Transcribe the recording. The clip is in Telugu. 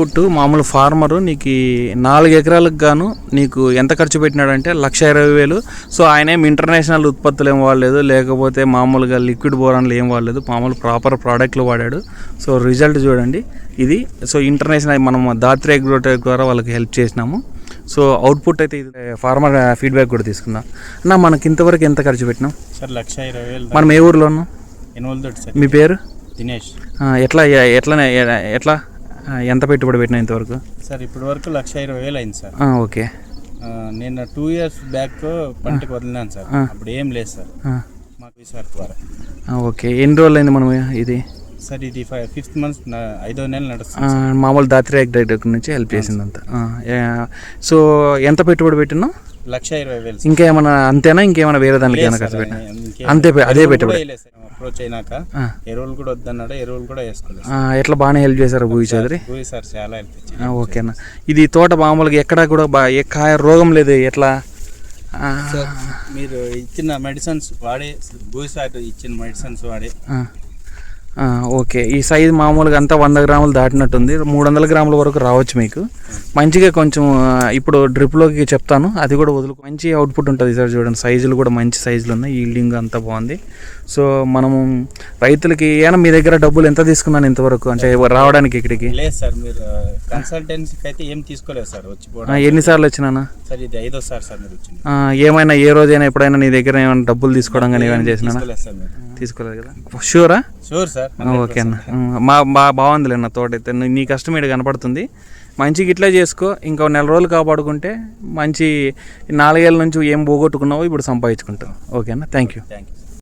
అవుట్పుట్ మామూలు ఫార్మరు నీకు నాలుగు ఎకరాలకు గాను నీకు ఎంత ఖర్చు పెట్టినాడంటే లక్ష ఇరవై వేలు. సో ఆయన ఏం ఇంటర్నేషనల్ ఉత్పత్తులు ఏం వాడలేదు. లేకపోతే మామూలుగా లిక్విడ్ బోరాన్లు ఏం వాడలేదు. మామూలు ప్రాపర్ ప్రోడక్ట్లు వాడాడు. సో రిజల్ట్ చూడండి. ఇది సో ఇంటర్నేషనల్ మనం దాత్రి అగ్రోటెక్ ద్వారా వాళ్ళకి హెల్ప్ చేసినాము. సో అవుట్పుట్ అయితే ఇది. ఫార్మర్ ఫీడ్బ్యాక్ కూడా తీసుకుందాం. అన్న మనకి ఇంతవరకు ఎంత ఖర్చు పెట్టినాం? సార్ లక్ష ఇరవై వేలు మనం ఏ ఊర్లో ఉన్నాం మీ పేరు? దినేష్. ఎట్లా ఎట్లా ఎట్లా? ఎంత పెట్టుబడి పెట్టినా ఇంతవరకు? సార్ ఇప్పటి వరకు లక్ష ఇరవై వేలు అయింది సార్. ఓకే. నేను టూ ఇయర్స్ బ్యాక్ పంటకి వదిలినాను సార్. అప్పుడు ఏం లేదు సార్. మాకు సార్ ద్వారా. ఓకే. ఎన్ని రోజులు అయింది మనం ఇది? సార్ ఇది ఫైవ్ ఫిఫ్త్ మంత్ ఐదో నెల నడుస్తుంది మామూలు దాత్రి నుంచి హెల్ప్ చేసింది అంతా సో ఎంత పెట్టుబడి పెట్టినాం లక్ష ఇరవై వేలు ఇంకా ఏమైనా అంతేనా? ఇంకేమైనా వేరే దానికి ఏమైనా ఖర్చు పెట్టినా? అంతే అదే పెట్టుబడి. అప్రోచ్ అయినాక. ఎరువులు కూడా వద్దన్నాడు ఎరువులు కూడా వేసుకోలేదు ఎట్లా బాగానే హెల్ప్ చేశారు భూయి చౌదరి? పోయి సార్ చాలా హెల్ప్ ఆ, ఓకేనా. ఇది తోట మామూలుగా ఎక్కడా కూడా ఏ కాయ రోగం లేదు ఎట్లా? మీరు ఇచ్చిన మెడిసిన్స్ వాడే భూమి సార్ ఇచ్చిన మెడిసిన్స్ వాడే. ఓకే. ఈ సైజ్ మామూలుగా అంతా వంద గ్రాములు దాటినట్టుంది. మూడు వందల గ్రాముల వరకు రావచ్చు మీకు. మంచిగా కొంచెం ఇప్పుడు డ్రిప్లోకి చెప్తాను. అది కూడా వదులు మంచి అవుట్పుట్ ఉంటుంది సార్ చూడండి. సైజులు కూడా మంచి సైజులు ఉన్నాయి. ఈల్డింగ్ అంతా బాగుంది. సో మనము రైతులకి ఏమైనా మీ దగ్గర డబ్బులు ఎంత తీసుకున్నాను ఇంతవరకు? అంటే రావడానికి ఇక్కడికి? లేదు సార్ మీరు కన్సల్టెన్సీకి అయితే ఏం తీసుకోలేదు సార్. వచ్చి ఎన్నిసార్లు వచ్చినానా? సార్ ఇది సార్ మీరు ఏమైనా ఏ రోజైనా ఎప్పుడైనా నీ దగ్గర ఏమైనా డబ్బులు తీసుకోవడం కానీ ఏమైనా చేసినా తీసుకోలేదు కదా. షూరా షూర్ సార్. ఓకే అన్న. మా బా బాగుందిలే అన్న తోట అయితే. నీ- నీ కష్టం ఇక్కడ కనపడుతుంది. మంచిగా ఇట్లా చేసుకో. ఇంకో నెల రోజులు కాపాడుకుంటే మంచి నాలుగేళ్ళ నుంచి ఏం పోగొట్టుకున్నావో ఇప్పుడు సంపాదించుకుంటావు. ఓకేనా థ్యాంక్ యూ. Thank you.